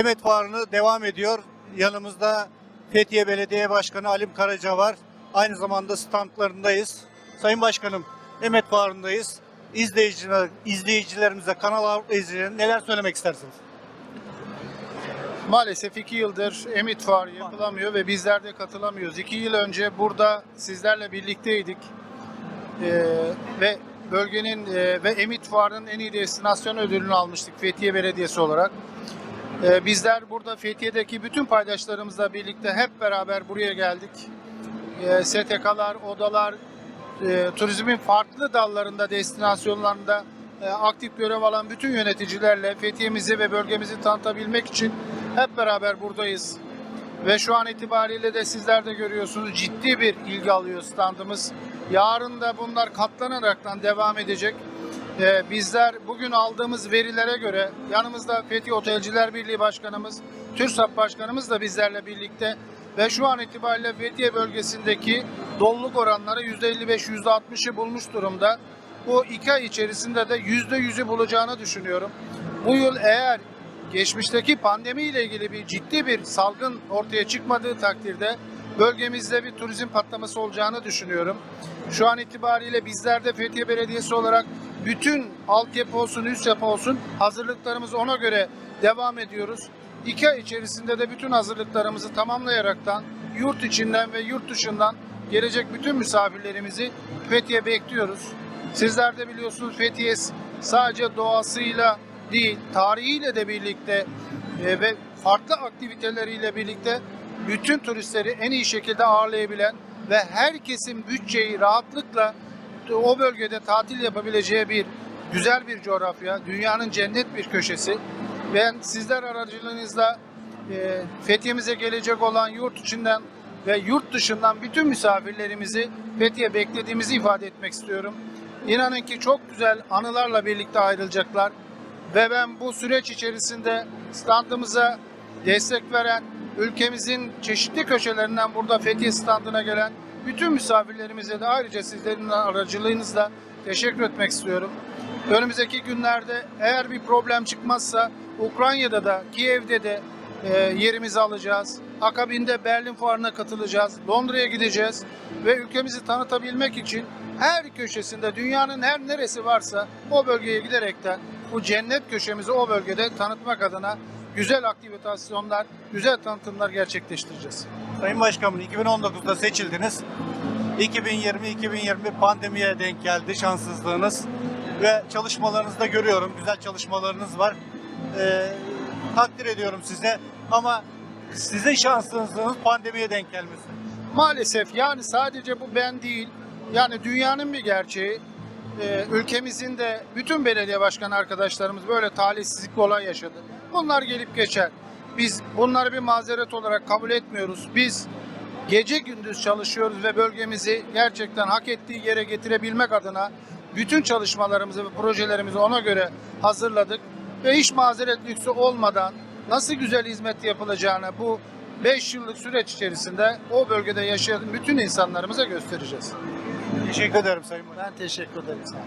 Emet Fuarı'nı devam ediyor. Yanımızda Fethiye Belediye Başkanı Alim Karaca var. Aynı zamanda standlarındayız. Sayın Başkanım, Emet Fuarı'ndayız. İzleyiciler, izleyicilerimize, kanal izleyicilerine neler söylemek istersiniz? Maalesef iki yıldır Emit Fuarı yapılamıyor ve bizler de katılamıyoruz. İki yıl önce burada sizlerle birlikteydik Ee, ve bölgenin e, ve Emit Fuarı'nın en iyi destinasyon ödülünü almıştık Fethiye Belediyesi olarak. Ee, bizler burada Fethiye'deki bütün paydaşlarımızla birlikte hep beraber buraya geldik. Ee, STK'lar, odalar, e, turizmin farklı dallarında, destinasyonlarında e, aktif görev alan bütün yöneticilerle Fethiye'mizi ve bölgemizi tanıtabilmek için hep beraber buradayız. Ve şu an itibariyle de sizler de görüyorsunuz ciddi bir ilgi alıyor standımız. Yarın da bunlar katlanaraktan devam edecek. Ee, bizler bugün aldığımız verilere göre yanımızda Fethiye Otelciler Birliği Başkanımız, TÜRSAP Başkanımız da bizlerle birlikte ve şu an itibariyle Fethiye bölgesindeki doluluk oranları %55-%60'ı bulmuş durumda. Bu iki ay içerisinde de %100'ü bulacağını düşünüyorum. Bu yıl eğer geçmişteki pandemiyle ilgili bir ciddi bir salgın ortaya çıkmadığı takdirde bölgemizde bir turizm patlaması olacağını düşünüyorum. Şu an itibariyle bizler de Fethiye Belediyesi olarak bütün altyapı olsun, üst yapı olsun hazırlıklarımız ona göre devam ediyoruz. İki ay içerisinde de bütün hazırlıklarımızı tamamlayaraktan yurt içinden ve yurt dışından gelecek bütün misafirlerimizi Fethiye bekliyoruz. Sizler de biliyorsunuz Fethiye sadece doğasıyla değil, tarihiyle de birlikte e, ve farklı aktiviteleriyle birlikte bütün turistleri en iyi şekilde ağırlayabilen ve herkesin bütçeyi rahatlıkla o bölgede tatil yapabileceği bir güzel bir coğrafya, dünyanın cennet bir köşesi. Ben sizler aracılığınızla e, Fethiye'mize gelecek olan yurt içinden ve yurt dışından bütün misafirlerimizi Fethiye beklediğimizi ifade etmek istiyorum. İnanın ki çok güzel anılarla birlikte ayrılacaklar ve ben bu süreç içerisinde standımıza destek veren, ülkemizin çeşitli köşelerinden burada Fethiye standına gelen bütün misafirlerimize de ayrıca sizlerin aracılığınızla teşekkür etmek istiyorum. Önümüzdeki günlerde eğer bir problem çıkmazsa Ukrayna'da da Kiev'de de e, yerimizi alacağız. Akabinde Berlin Fuarı'na katılacağız. Londra'ya gideceğiz ve ülkemizi tanıtabilmek için her köşesinde dünyanın her neresi varsa o bölgeye giderekten bu cennet köşemizi o bölgede tanıtmak adına güzel aktivitasyonlar, güzel tanıtımlar gerçekleştireceğiz. Sayın Başkanım 2019'da seçildiniz. 2020-2021 pandemiye denk geldi şanssızlığınız. Ve çalışmalarınızı da görüyorum. Güzel çalışmalarınız var. Ee, takdir ediyorum size. Ama sizin şanssızlığınız pandemiye denk gelmesi. Maalesef yani sadece bu ben değil, yani dünyanın bir gerçeği. Ee, ülkemizin de bütün belediye başkan arkadaşlarımız böyle talihsizlik olay yaşadı. Bunlar gelip geçer. Biz bunları bir mazeret olarak kabul etmiyoruz. Biz gece gündüz çalışıyoruz ve bölgemizi gerçekten hak ettiği yere getirebilmek adına bütün çalışmalarımızı ve projelerimizi ona göre hazırladık ve hiç mazeret lüksü olmadan nasıl güzel hizmet yapılacağını bu 5 yıllık süreç içerisinde o bölgede yaşayan bütün insanlarımıza göstereceğiz. Teşekkür ederim Sayın Başkanım. Ben teşekkür ederim.